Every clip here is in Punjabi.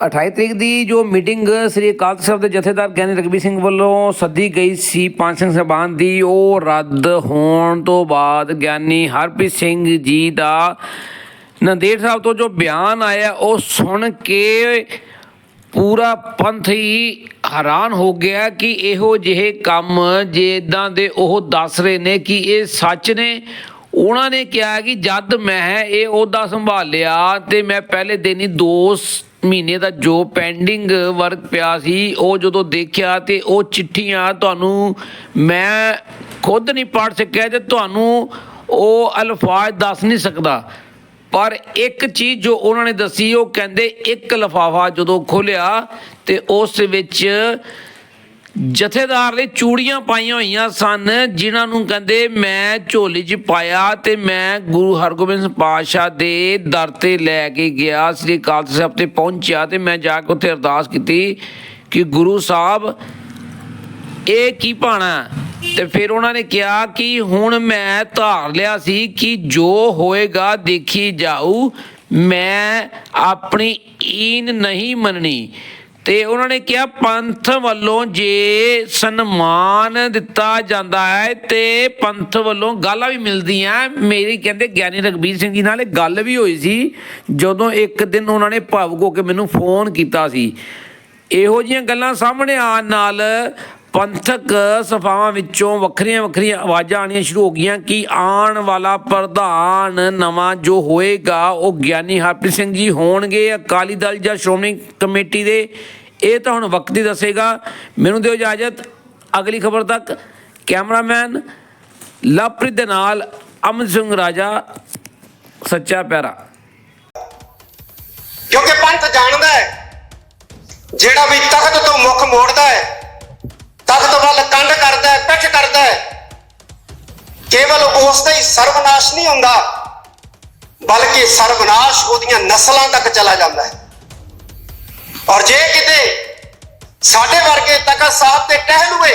28 ਤਰੀਕ ਦੀ ਜੋ ਮੀਟਿੰਗ ਸ੍ਰੀ ਅਕਾਲ ਤਖ਼ਤ ਸਾਹਿਬ ਦੇ ਜਥੇਦਾਰ ਗਿਆਨੀ ਰਗਬੀ ਸਿੰਘ ਵੱਲੋਂ ਸੱਦੀ ਗਈ ਸੀ ਪੰਜ ਸਿੰਘ ਸਭਾਨ ਦੀ, ਉਹ ਰੱਦ ਹੋਣ ਤੋਂ ਬਾਅਦ ਗਿਆਨੀ ਹਰਪ੍ਰੀਤ ਸਿੰਘ ਜੀ ਦਾ ਨੰਦੇੜ ਸਾਹਿਬ ਤੋਂ ਜੋ ਬਿਆਨ ਆਇਆ, ਉਹ ਸੁਣ ਕੇ ਪੂਰਾ ਪੰਥ ਹੀ ਹੈਰਾਨ ਹੋ ਗਿਆ ਕਿ ਇਹੋ ਜਿਹੇ ਕੰਮ ਜੇ ਇਦਾਂ ਦੇ ਉਹ ਦੱਸ ਰਹੇ ਨੇ ਕਿ ਇਹ ਸੱਚ ਨੇ। ਉਹਨਾਂ ਨੇ ਕਿਹਾ ਕਿ ਜਦ ਮੈਂ ਇਹ ਅਹੁਦਾ ਸੰਭਾਲਿਆ ਤੇ ਮੈਂ ਪਹਿਲੇ ਦਿਨ ਹੀ 2 ਮਹੀਨੇ ਦਾ ਜੋ ਪੈਂਡਿੰਗ ਵਰਕ ਪਿਆ ਸੀ, ਉਹ ਜਦੋਂ ਦੇਖਿਆ ਤੇ ਉਹ ਚਿੱਠੀਆਂ ਤੁਹਾਨੂੰ ਮੈਂ ਖੁਦ ਨਹੀਂ ਪੜ੍ਹ ਸਕਿਆ ਤੇ ਤੁਹਾਨੂੰ ਉਹ ਅਲਫਾਜ਼ ਦੱਸ ਨਹੀਂ ਸਕਦਾ। ਪਰ ਇੱਕ ਚੀਜ਼ ਜੋ ਉਹਨਾਂ ਨੇ ਦੱਸੀ, ਉਹ ਕਹਿੰਦੇ ਇੱਕ ਲਫਾਫਾ ਜਦੋਂ ਖੋਲਿਆ ਤੇ ਉਸ ਵਿੱਚ ਜਥੇਦਾਰ ਲਈ ਚੂੜੀਆਂ ਪਾਈਆਂ ਹੋਈਆਂ ਸਨ, ਜਿਨ੍ਹਾਂ ਨੂੰ ਕਹਿੰਦੇ, ਮੈਂ ਝੋਲੀ 'ਚ ਪਾਇਆ ਤੇ ਮੈਂ ਗੁਰੂ ਹਰਗੋਬਿੰਦ ਸਿੰਘ ਪਾਤਸ਼ਾਹ ਦੇ ਦਰ ਤੇ ਲੈ ਕੇ ਗਿਆ। ਸ੍ਰੀ ਅਕਾਲ ਸਾਹਿਬ ਤੇ ਪਹੁੰਚਿਆ ਤੇ ਮੈਂ ਜਾ ਕੇ ਉੱਥੇ ਅਰਦਾਸ ਕੀਤੀ ਕਿ ਗੁਰੂ ਸਾਹਿਬ, ਇਹ ਕੀ ਪਾਣਾ? ਤੇ ਫਿਰ ਉਹਨਾਂ ਨੇ ਕਿਹਾ ਕਿ ਹੁਣ ਮੈਂ ਧਾਰ ਲਿਆ ਸੀ ਕਿ ਜੋ ਹੋਏਗਾ ਦੇਖੀ ਜਾਊ। ਮੈਂ ਆਪਣੀ ਈਨ ਨਹੀਂ ਮੰਨਣੀ। ਤੇ ਉਹਨਾਂ ਨੇ ਕਿਹਾ, ਪੰਥ ਵੱਲੋਂ ਜੇ ਸਨਮਾਨ ਦਿੱਤਾ ਜਾਂਦਾ ਹੈ ਤੇ ਪੰਥ ਵੱਲੋਂ ਗਾਲਾਂ ਵੀ ਮਿਲਦੀਆਂ ਮੇਰੀ ਕਹਿੰਦੇ ਗਿਆਨੀ ਰਗਬੀਰ ਸਿੰਘ ਜੀ ਨਾਲ ਇਹ ਗੱਲ ਵੀ ਹੋਈ ਸੀ, ਜਦੋਂ ਇੱਕ ਦਿਨ ਉਹਨਾਂ ਨੇ ਭਾਵੁਕ ਹੋ ਕੇ ਮੈਨੂੰ ਫੋਨ ਕੀਤਾ ਸੀ। ਇਹੋ ਜਿਹੀਆਂ ਗੱਲਾਂ ਸਾਹਮਣੇ ਆਉਣ ਨਾਲ ਪੰਥਕ ਸਫਾਵਾਂ ਵਿੱਚੋਂ ਵੱਖਰੀਆਂ ਵੱਖਰੀਆਂ ਆਵਾਜ਼ਾਂ ਆਣੀਆਂ ਸ਼ੁਰੂ ਹੋ ਗਈਆਂ ਕਿ ਆਉਣ ਵਾਲਾ ਪ੍ਰਧਾਨ ਨਵਾਂ ਜੋ ਹੋਏਗਾ, ਉਹ ਗਿਆਨੀ ਹਰਪ੍ਰੀਤ ਸਿੰਘ ਜੀ ਹੋਣਗੇ। ਅਕਾਲੀ ਦਲ ਜਾਂ ਸ਼੍ਰੋਮਣੀ ਕਮੇਟੀ ਦੇ, ਇਹ ਤਾਂ ਹੁਣ ਵਕਤ ਹੀ ਦੱਸੇਗਾ। ਮੈਨੂੰ ਦਿਓ ਇਜਾਜ਼ਤ, ਅਗਲੀ ਖਬਰ ਤੱਕ। ਕੈਮਰਾਮੈਨ ਲਵਪ੍ਰੀਤ ਦੇ ਨਾਲ ਅਮਨ ਸਿੰਘ ਰਾਜਾ, ਸੱਚਾ ਪਿਆਰਾ। ਕਿਉਂਕਿ ਪੰਥ ਜਾਣਦਾ ਹੈ, ਜਿਹੜਾ ਵੀ ਤਖਤ ਤੋਂ ਮੁਖ ਮੋੜਦਾ ਹੈ ਤਖਤ ਵੱਲ ਕੰਡ ਕਰਦਾ ਹੈ, ਪਿੱਠ ਕਰਦਾ ਹੈ। ਕੇਵਲ ਉਸ ਦਾ ਹੀ ਸਰਵਨਾਸ਼ ਨਹੀਂ ਹੁੰਦਾ, ਬਲਕਿ ਸਰਵਨਾਸ਼ ਉਹਦੀਆਂ ਨਸਲਾਂ ਤੱਕ ਚਲਾ ਜਾਂਦਾ ਹੈ। ਔਰ ਜੇ ਕਿਤੇ ਸਾਡੇ ਵਰਗੇ ਤਖਤ ਸਾਹਿਬ ਤੇ ਟਹਿਲੂਏ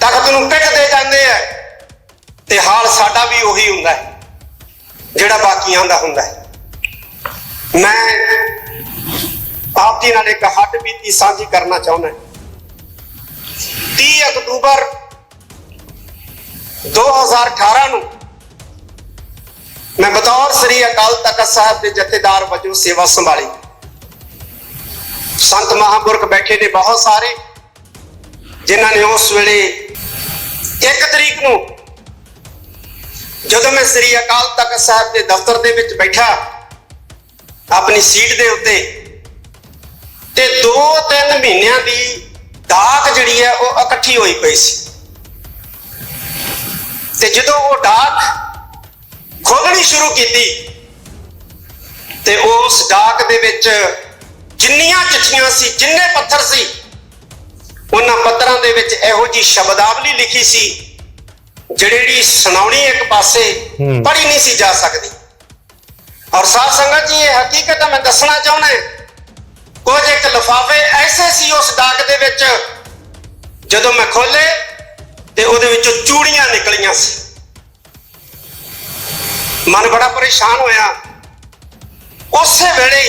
ਤਖਤ ਨੂੰ ਪਿੱਟ ਦੇ ਜਾਂਦੇ ਆ ਤੇ ਹਾਲ ਸਾਡਾ ਵੀ ਉਹੀ ਹੁੰਦਾ ਹੈ, ਜਿਹੜਾ ਬਾਕੀਆਂ ਦਾ ਹੁੰਦਾ ਹੈ। ਮੈਂ ਆਪ ਜੀ ਨਾਲ ਇੱਕ ਹੱਡ ਬੀਤੀ ਸਾਂਝੀ ਕਰਨਾ ਚਾਹੁੰਦਾ 30 ਅਕਤੂਬਰ 2018 ਨੂੰ ਮੈਂ ਬਤੌਰ ਸ੍ਰੀ ਅਕਾਲ ਤਖਤ ਸਾਹਿਬ ਦੇ ਜਥੇਦਾਰ ਵਜੋਂ ਸੇਵਾ ਸੰਭਾਲੀ। ਸੰਤ ਮਹਾਂਪੁਰਖ ਬੈਠੇ ਨੇ ਬਹੁਤ ਸਾਰੇ, ਜਿਨ੍ਹਾਂ ਨੇ ਉਸ ਵੇਲੇ ਇੱਕ ਤਰੀਕ ਨੂੰ ਜਦੋਂ ਮੈਂ ਸ੍ਰੀ ਅਕਾਲ ਤਖਤ ਸਾਹਿਬ ਦੇ ਦਫ਼ਤਰ ਦੇ ਵਿੱਚ ਬੈਠਾ, ਆਪਣੀ ਸੀਟ ਦੇ ਉੱਤੇ, ਤੇ 2-3 ਮਹੀਨਿਆਂ ਦੀ ਡਾਕ ਜਿਹੜੀ ਹੈ ਉਹ ਇਕੱਠੀ ਹੋਈ ਪਈ ਸੀ। ਤੇ ਜਦੋਂ ਉਹ ਡਾਕ ਖੋਲਣੀ ਸ਼ੁਰੂ ਕੀਤੀ ਤੇ ਉਸ ਡਾਕ ਦੇ ਵਿੱਚ ਜਿੰਨੀਆਂ ਚਿੱਠੀਆਂ ਸੀ ਜਿੰਨੇ ਪੱਥਰ ਸੀ ਉਹਨਾਂ ਪੱਤਰਾਂ ਦੇ ਵਿੱਚ ਇਹੋ ਜੀ ਸ਼ਬਦਾਵਲੀ ਲਿਖੀ ਸੀ ਜਿਹੜੀ ਸੁਣਾਉਣੀ ਇੱਕ ਪਾਸੇ ਪੜ੍ਹੀ ਨਹੀਂ ਸੀ ਜਾ ਸਕਦੀ। ਔਰ ਸਾਧ ਸੰਗਤ ਜੀ ਇਹ ਹਕੀਕਤ ਮੈਂ ਦੱਸਣਾ ਚਾਹੁੰਦਾ ਕੁਝ ਇੱਕ ਲਫਾਫੇ ਐਸੇ ਸੀ ਉਸ ਡਾਕ ਦੇ ਵਿੱਚ ਜਦੋਂ ਮੈਂ ਖੋਲੇ ਤੇ ਉਹਦੇ ਵਿੱਚੋਂ ਚੂੜੀਆਂ ਨਿਕਲੀਆਂ ਸੀ। ਮਨ ਬੜਾ ਪਰੇਸ਼ਾਨ ਹੋਇਆ। ਉਸੇ ਵੇਲੇ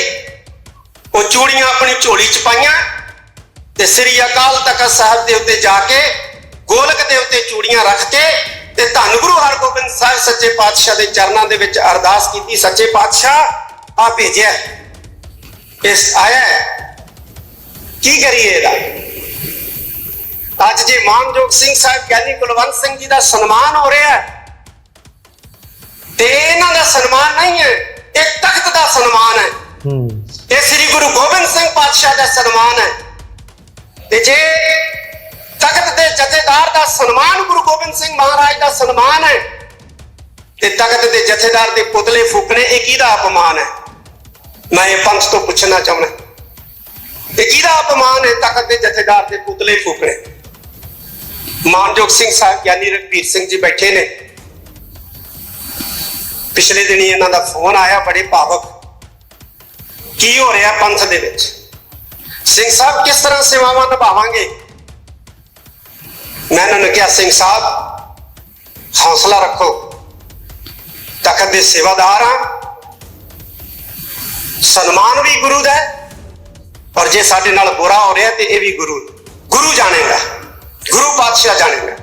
ਉਹ ਚੂੜੀਆਂ ਆਪਣੀ ਝੋਲੀ 'ਚ ਪਾਈਆਂ ਤੇ ਸ੍ਰੀ ਅਕਾਲ ਤਖਤ ਸਾਹਿਬ ਦੇ ਉੱਤੇ ਜਾ ਕੇ ਗੋਲਕ ਦੇ ਉੱਤੇ ਚੂੜੀਆਂ ਰੱਖ ਕੇ ਤੇ ਧੰਨ ਗੁਰੂ ਹਰਗੋਬਿੰਦ ਸਾਹਿਬ ਸੱਚੇ ਪਾਤਸ਼ਾਹ ਦੇ ਚਰਨਾਂ ਦੇ ਵਿੱਚ ਅਰਦਾਸ ਕੀਤੀ, ਸੱਚੇ ਪਾਤਸ਼ਾਹ ਆ ਭੇਜਿਆ ਇਸ ਆਇਆ। ਕੀ ਕਰੀਏ ਇਹਦਾ? ਅੱਜ ਜੇ ਮਾਨਯੋਗ ਸਿੰਘ ਸਾਹਿਬ ਗਿਆਨੀ ਕੁਲਵੰਤ ਸਿੰਘ ਜੀ ਦਾ ਸਨਮਾਨ ਹੋ ਰਿਹਾ ਹੈ ਤੇ ਇਹਨਾਂ ਦਾ ਸਨਮਾਨ ਨਹੀਂ ਹੈ ਇਹ ਤਖਤ ਦਾ ਸਨਮਾਨ ਹੈ। ਇਹ ਸ੍ਰੀ ਗੁਰੂ ਗੋਬਿੰਦ ਸਿੰਘ ਪਾਤਸ਼ਾਹ ਦਾ ਸਨਮਾਨ ਹੈ। ਤੇ ਜੇ ਤਖਤ ਦੇ ਜਥੇਦਾਰ ਦਾ ਸਨਮਾਨ ਗੁਰੂ ਗੋਬਿੰਦ ਸਿੰਘ ਮਹਾਰਾਜ ਦਾ ਸਨਮਾਨ ਹੈ ਤੇ ਤਖਤ ਦੇ ਜਥੇਦਾਰ ਦੇ ਪੁਤਲੇ ਫੂਕਣੇ ਇਹ ਕਿਹਦਾ ਅਪਮਾਨ ਹੈ? ਮੈਂ ਇਹ ਪੰਥ ਤੋਂ ਪੁੱਛਣਾ ਚਾਹੁੰਦਾ। ਇਹ ਕਿਹਦਾ ਅਪਮਾਨ ਹੈ ਤਖਤ ਦੇ ਜਥੇਦਾਰ ਦੇ ਪੁਤਲੇ ਫੂਕਣੇ। ਮਾਨਯੋਗ ਸਿੰਘ ਸਾਹਿਬ, ਗਿਆਨੀ ਰਘਬੀਰ ਸਿੰਘ ਜੀ ਬੈਠੇ ਨੇ। ਪਿਛਲੇ ਦਿਨੀ ਇਹਨਾਂ ਦਾ ਫੋਨ ਆਇਆ, ਬੜੇ ਭਾਵਕ। ਕੀ ਹੋ ਰਿਹਾ ਪੰਥ ਦੇ ਵਿੱਚ? ਸਿੰਘ ਸਾਹਿਬ, ਕਿਸ ਤਰ੍ਹਾਂ ਸੇਵਾਵਾਂ ਨਿਭਾਵਾਂਗੇ? ਮੈਂ ਇਹਨਾਂ ਨੂੰ ਕਿਹਾ, ਸਿੰਘ ਸਾਹਿਬ, ਹੌਸਲਾ ਰੱਖੋ। ਤਖਤ ਦੇ ਸੇਵਾਦਾਰ ਹਾਂ। ਸਨਮਾਨ ਵੀ ਗੁਰੂ ਦਾ ਹੈ ਜੇ ਸਾਡੇ ਨਾਲ ਬੁਰਾ ਹੋ ਰਿਹਾ ਤੇ ਇਹ ਵੀ ਗੁਰੂ ਗੁਰੂ ਜਾਣੇਗਾ, ਗੁਰੂ ਪਾਤਸ਼ਾਹ ਜਾਣੇਗਾ।